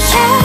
해